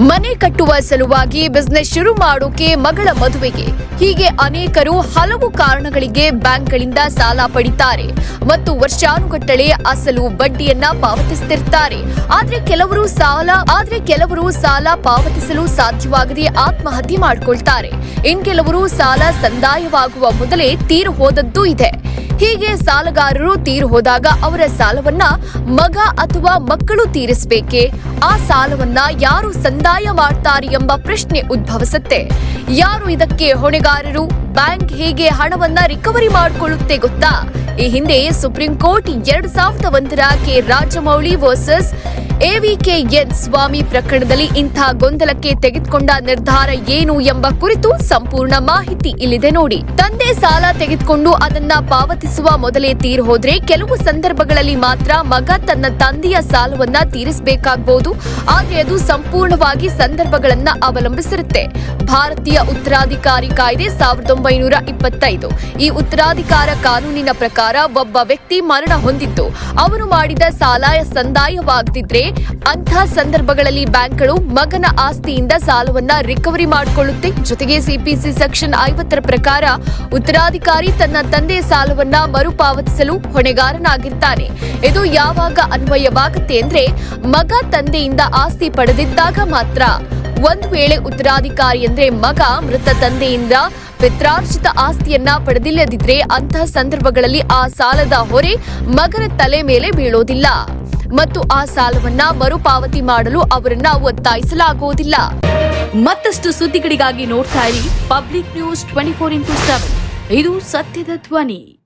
ಮನೆ ಕಟ್ಟುವ ಸಲುವಾಗಿ ಬಿಸ್ನೆಸ್ ಶುರು ಮಾಡೋಕೆ ಮಗಳ ಮದುವೆಗೆ. ಹೀಗೆ ಅನೇಕರು ಹಲವು ಕಾರಣಗಳಿಗೆ ಬ್ಯಾಂಕ್ಗಳಿಂದ ಸಾಲ ಪಡಿತಾರೆ. ಮತ್ತು ವರ್ಷಾನುಗಟ್ಟಲೆ ಅಸಲು ಬಡ್ಡಿಯನ್ನ ಪಾವತಿಸುತ್ತಿರ್ತಾರೆ ಆದ್ರೆ ಕೆಲವರು ಸಾಲ, ಆದ್ರೆ ಕೆಲವರು ಸಾಲ ಪಾವತಿಸಲು ಸಾಧ್ಯವಾಗದೆ ಆತ್ಮಹತ್ಯೆ ಮಾಡಿಕೊಳ್ತಾರೆ. ಇನ್ ಕೆಲವರು ಸಾಲ ಸಂದಾಯವಾಗುವ ಮೊದಲೇ ತೀರು ಹೋದದ್ದೂ ಇದೆ. ಹೀಗೆ ಸಾಲಗಾರರು ತೀರು ಹೋದಾಗ ಅವರ ಸಾಲವನ್ನ ಮಗ ಅಥವಾ ಮಕ್ಕಳು ತೀರಿಸಬೇಕೆ? ಆ ಸಾಲವನ್ನ ಯಾರು ಸಂದಾಯ ಮಾಡ್ತಾರೆ ಎಂಬ ಪ್ರಶ್ನೆ ಉದ್ಭವಿಸುತ್ತೆ. ಯಾರು ಇದಕ್ಕೆ ಹೊಣೆಗಾರರು? ಬ್ಯಾಂಕ್ ಹೇಗೆ ಹಣವನ್ನ ರಿಕವರಿ ಮಾಡಿಕೊಳ್ಳುತ್ತೆ ಗೊತ್ತಾ? ಈ ಹಿಂದೆ ಸುಪ್ರೀಂ ಕೋರ್ಟ್ ಎರಡ್ ಸಾವಿರದ ಒಂದರ K Rajamouli versus AVKN Swamy ಪ್ರಕರಣದಲ್ಲಿ ಇಂಥ ಗೊಂದಲಕ್ಕೆ ತೆಗೆದುಕೊಂಡ ನಿರ್ಧಾರ ಏನು ಎಂಬ ಕುರಿತು ಸಂಪೂರ್ಣ ಮಾಹಿತಿ ಇಲ್ಲಿದೆ ನೋಡಿ. ತಂದೆ ಸಾಲ ತೆಗೆದುಕೊಂಡು ಅದನ್ನ ಪಾವತಿಸುವ ಮೊದಲೇ ತೀರ್ ಹೋದ್ರೆ ಕೆಲವು ಸಂದರ್ಭಗಳಲ್ಲಿ ಮಾತ್ರ ಮಗ ತನ್ನ ತಂದೆಯ ಸಾಲವನ್ನ ತೀರಿಸಬೇಕಾಗಬಹುದು ಆದರೆ ಅದು ಸಂಪೂರ್ಣವಾಗಿ ಸಂದರ್ಭಗಳನ್ನ ಅವಲಂಬಿಸಿರುತ್ತೆ. ಭಾರತೀಯ ಉತ್ತರಾಧಿಕಾರಿ ಕಾಯ್ದೆ ಸಾವಿರದ ಒಂಬೈನೂರ ಇಪ್ಪತ್ತೈದು. ಈ ಉತ್ತರಾಧಿಕಾರ ಕಾನೂನಿನ ಪ್ರಕಾರ ಒಬ್ಬ ವ್ಯಕ್ತಿ ಮರಣ ಹೊಂದಿದ್ದು. ಅವನು ಮಾಡಿದ ಸಾಲ ಸಂದಾಯವಾಗದಿದ್ರೆ ಅಂಥ ಸಂದರ್ಭಗಳಲ್ಲಿ ಬ್ಯಾಂಕ್ಗಳು ಮಗನ ಆಸ್ತಿಯಿಂದ ಸಾಲವನ್ನ ರಿಕವರಿ ಮಾಡಿಕೊಳ್ಳುತ್ತೆ. ಜೊತೆಗೆ ಸಿಪಿಸಿ ಸೆಕ್ಷನ್ ಐವತ್ತರ ಪ್ರಕಾರ ಉತ್ತರಾಧಿಕಾರಿ ತನ್ನ ತಂದೆ ಸಾಲವನ್ನ ಮರುಪಾವತಿಸಲು ಹೊಣೆಗಾರನಾಗಿರ್ತಾನೆ. ಇದು ಯಾವಾಗ ಅನ್ವಯವಾಗುತ್ತೆ ಅಂದ್ರೆ ಮಗ ತಂದೆಯಿಂದ ಆಸ್ತಿ ಪಡೆದಿದ್ದಾಗ ಮಾತ್ರ. ಒಂದು ವೇಳೆ ಉತ್ತರಾಧಿಕಾರಿ ಅಂದ್ರೆ ಮಗ ಮೃತ ತಂದೆಯಿಂದ ಪಿತ್ರಾರ್ಜಿತ ಆಸ್ತಿಯನ್ನ ಪಡೆದಿಲ್ಲದಿದ್ರೆ ಅಂತಹ ಸಂದರ್ಭಗಳಲ್ಲಿ ಆ ಸಾಲದ ಹೊರೆ ಮಗನ ತಲೆ ಮೇಲೆ ಬೀಳೋದಿಲ್ಲ. ಮತ್ತು ಆ ಸಾಲವನ್ನ ಮರುಪಾವತಿ ಮಾಡಲು ಅವರನ್ನ ಒತ್ತಾಯಿಸಲಾಗುವುದಿಲ್ಲ. ಮತ್ತಷ್ಟು ಸುದ್ದಿಗಳಿಗಾಗಿ ನೋಡ್ತಾ ಇರಿ public news twenty four into seven. ಇದು ಸತ್ಯದ ಧ್ವನಿ.